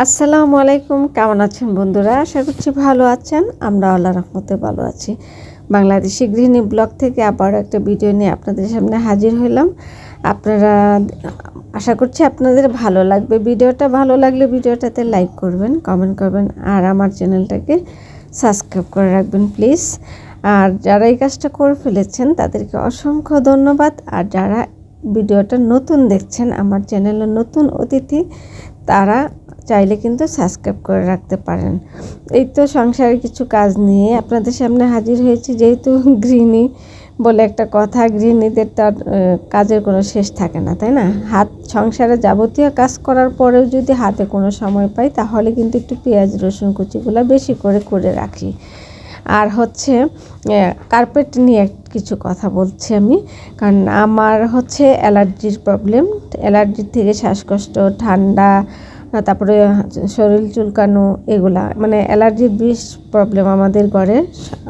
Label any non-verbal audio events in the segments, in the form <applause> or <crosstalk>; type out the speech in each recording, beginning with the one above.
আসসালামু আলাইকুম, কেমন আছেন বন্ধুরা? আশা করছি ভালো আছেন। আমরা আল্লাহ রহমতে ভালো আছি। বাংলাদেশি গৃহিণী ব্লগ থেকে আবার একটা ভিডিও নিয়ে আপনাদের সামনে হাজির হলাম। আপনারা, আশা করছি আপনাদের ভালো লাগবে। ভিডিওটা ভালো লাগলে ভিডিওটাতে লাইক করবেন, কমেন্ট করবেন, আর আমার চ্যানেলটাকে সাবস্ক্রাইব করে রাখবেন, প্লিজ। আর যারা এই কাজটা করে ফেলেছেন, তাদেরকে অসংখ্য ধন্যবাদ। আর যারা ভিডিওটা নতুন দেখছেন, আমার চ্যানেলের নতুন অতিথি, তারা চাইলে কিন্তু সাবস্ক্রাইব করে রাখতে পারেন। এই তো সংসারের কিছু কাজ নিয়ে আপনাদের সামনে হাজির হয়েছি। যেহেতু গৃহিণী বলে একটা কথা, গৃহিণীদের তার কাজের কোনো শেষ থাকে না, তাই না? হাত, সংসারে যাবতীয় কাজ করার পরেও যদি হাতে কোনো সময় পাই, তাহলে কিন্তু একটু পেঁয়াজ, রসুন কুচিগুলো বেশি করে করে রাখি। আর হচ্ছে কার্পেট নিয়ে কিছু কথা বলছি আমি। কারণ আমার হচ্ছে অ্যালার্জির প্রবলেম অ্যালার্জির থেকে শ্বাসকষ্ট, ঠান্ডা তারপরে শরীর চুলকানো এগুলা। মানে অ্যালার্জির বিষ প্রবলেম আমাদের ঘরে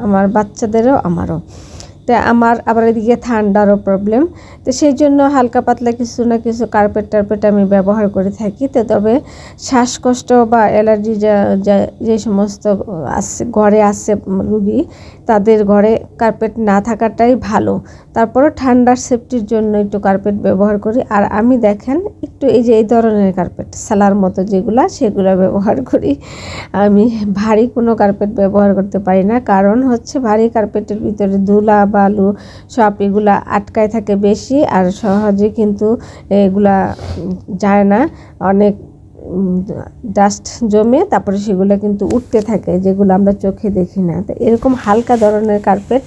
আমার বাচ্চাদেরও আমারও। তো আমার আবার এদিকে ঠান্ডারও প্রবলেম তো সেই জন্য হালকা পাতলা কিছু না কিছু কার্পেট টার্পেট আমি ব্যবহার করে থাকি। তো তবে শ্বাসকষ্ট বা অ্যালার্জি যা, যে সমস্ত আছে, ঘরে আছে রুগী, তাদের ঘরে কার্পেট না থাকাটাই ভালো। তারপরে ঠান্ডার সেফটির জন্য একটু কার্পেট ব্যবহার করি। আর আমি দেখেন, একটু এই যে, এই ধরনের কার্পেট সালার মতো যেগুলা, সেগুলো ব্যবহার করি। আমি ভারী কোনো কার্পেট ব্যবহার করতে পারি না। কারণ হচ্ছে ভারী কার্পেটের ভিতরে ধুলা বালু সব এগুলা আটকায় থাকে বেশি আর সহজে কিন্তু এগুলা যায় না। অনেক ডাস্ট জমে তারপরে সেগুলো কিন্তু উঠতে থাকে যেগুলো আমরা চোখে দেখি না। তো এরকম হালকা ধরনের কার্পেট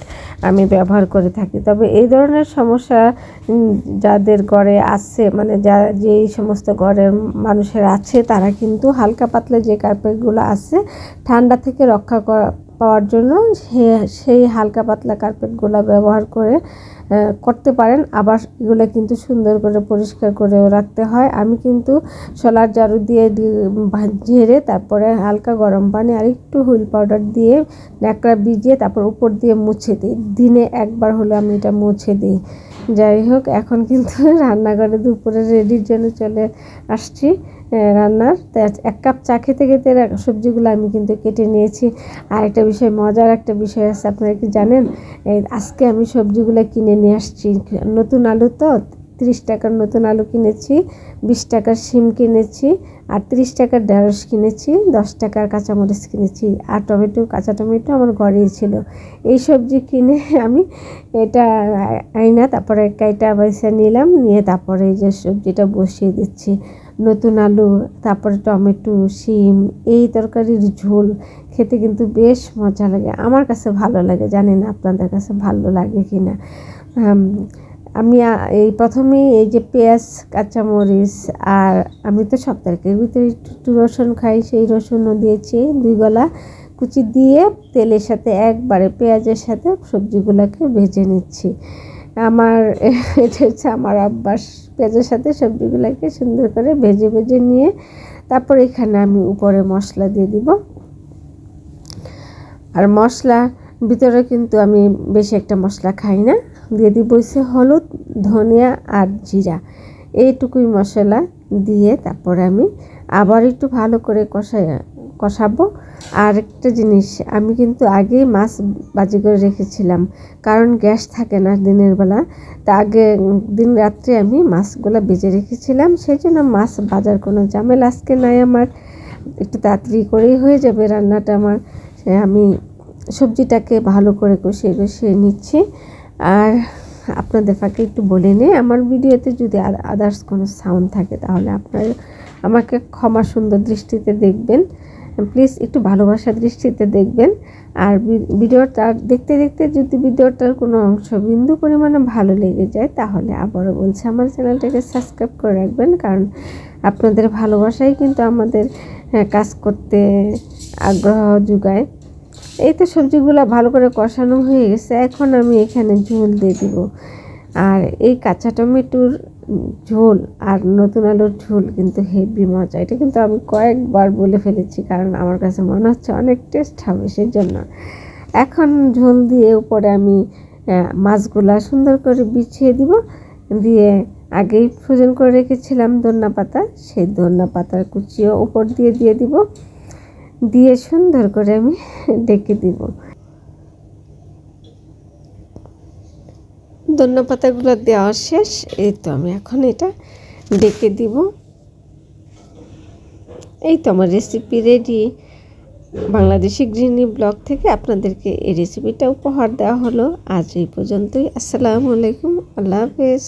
আমি ব্যবহার করে থাকি। তবে এই ধরনের সমস্যা যাদের ঘরে আছে মানে যা, যেই সমস্ত ঘরের মানুষের আছে তারা কিন্তু হালকা পাতলা যে কার্পেটগুলো আছে ঠান্ডা থেকে রক্ষা পাওয়ার জন্য সেই হালকা পাতলা কার্পেটগুলো ব্যবহার করে করতে পারেন। আবার এগুলো কিন্তু সুন্দর করে পরিষ্কার করেও রাখতে হয়। আমি কিন্তু সোলার জারু দিয়ে ঝেড়ে তারপরে হালকা গরম পানি আর একটু হুইল পাউডার দিয়ে ন্যাকড়া ভিজিয়ে তারপর উপর দিয়ে মুছে দিই। দিনে একবার হলে আমি এটা মুছে দিই। যাই হোক, এখন কিন্তু রান্নাঘরে দুপুরে রেডির জন্য চলে আসছি রান্নার। এক কাপ চা খেতে খেতে সবজিগুলো আমি কিন্তু কেটে নিয়েছি। আর একটা বিষয়, মজার একটা বিষয় আছে, আপনারা কি জানেন? আজকে আমি সবজিগুলো কিনে নিয়ে আসছি, নতুন আলু তো তিরিশ টাকার নতুন আলু কিনেছি, বিশ টাকার শিম কিনেছি আর তিরিশ টাকার ঢেঁড়স কিনেছি, দশ টাকার কাঁচামরিচ কিনেছি আর টমেটো, কাঁচা টমেটো আমার ঘরেই ছিল। এই সবজি কিনে আমি এটা আইনা, তারপরে কাইটা পয়সা নিলাম, নিয়ে তারপরে এই যে সবজিটা বসিয়ে দিচ্ছি। নতুন আলু, তারপরে টমেটো, শিম, এই তরকারির ঝোল খেতে কিন্তু বেশ মজা লাগে। আমার কাছে ভালো লাগে, জানি না আপনাদের কাছে ভালো লাগে কি না আমি এই প্রথমেই এই যে পেঁয়াজ, কাঁচামরিচ আর আমি তো সব তরকারির ভিতরে একটু রসুন খাই, সেই রসুনও দিয়েছি দুই গলা কুচি দিয়ে তেলের সাথে একবারে পেঁয়াজের সাথে সবজিগুলোকে ভেজে নিচ্ছি। আমার, <laughs> এটা হচ্ছে আমার অভ্যাস পেঁয়াজের সাথে সবজিগুলোকে সুন্দর করে ভেজে ভেজে নিয়ে তারপর এখানে আমি উপরে মশলা দিয়ে দিব। আর মশলা, ভিতরে কিন্তু আমি বেশি একটা মশলা খাই না। দিয়ে দিব হচ্ছে হলুদ, ধনিয়া আর জিরা। এইটুকুই মশলা দিয়ে তারপরে আমি আবার একটু ভালো করে কষাই কষাবো। আর একটা জিনিস, আমি কিন্তু আগেই মাছ বাজি করে রেখেছিলাম, কারণ গ্যাস থাকে না দিনের বেলা। তা আগে দিন রাত্রে আমি মাছগুলো বেজে রেখেছিলাম সেই জন্য মাছ বাজার কোনো ঝামেলা আজকে নাই আমার। একটু তাড়াতাড়ি করেই হয়ে যাবে রান্নাটা আমার। আমি সবজিটাকে ভালো করে কষিয়ে কষিয়ে নিচ্ছি। আর আপনাদের ফাঁকে একটু বলে নেই, আমার ভিডিওতে যদি আদার্স কোনো সাউন্ড থাকে, তাহলে আপনারা আমাকে ক্ষমা সুন্দর দৃষ্টিতে দেখবেন। প্লিজ একটু ভালোবাসার দৃষ্টিতে দেখবেন। আর ভিডিওটা দেখতে দেখতে যদি ভিডিওটার কোনো অংশ বিন্দু পরিমাণে ভালো লেগে যায়, তাহলে আবারও বলছে, আমার চ্যানেলটাকে সাবস্ক্রাইব করে রাখবেন। কারণ আপনাদের ভালোবাসাই কিন্তু আমাদের কাজ করতে আগ্রহ যোগায়। এই তো সবজিগুলো ভালো করে কষানো হয়ে গেছে, এখন আমি এখানে ঝোল দিয়ে দিব। আর এই কাঁচা টমেটোর ঝোল আর নতুন আলুর ঝোল কিন্তু হেভি মজা। এটা কিন্তু আমি কয়েকবার বলে ফেলেছি কারণ আমার কাছে মনে হচ্ছে অনেক টেস্ট হবে সেই জন্য এখন ঝোল দিয়ে উপরে আমি মাছগুলা সুন্দর করে বিছিয়ে দিব। দিয়ে আগেই ফ্রোজেন করে রেখেছিলাম ধন্যা পাতা সেই ধন্যা পাতার কুচিও উপর দিয়ে দিয়ে দিব। দিয়ে সুন্দর করে আমি ডেকে দিব। ধন্যা পাতাগুলো দেওয়া শেষ, এই তো আমি এখন এটা ডেকে দিব। এই তো আমার রেসিপি রেডি বাংলাদেশি গৃহিণী ব্লগ থেকে আপনাদেরকে এই রেসিপিটা উপহার দেওয়া হলো। আজ এই পর্যন্তই। আসসালামু আলাইকুম। আল্লাহ হাফেজ।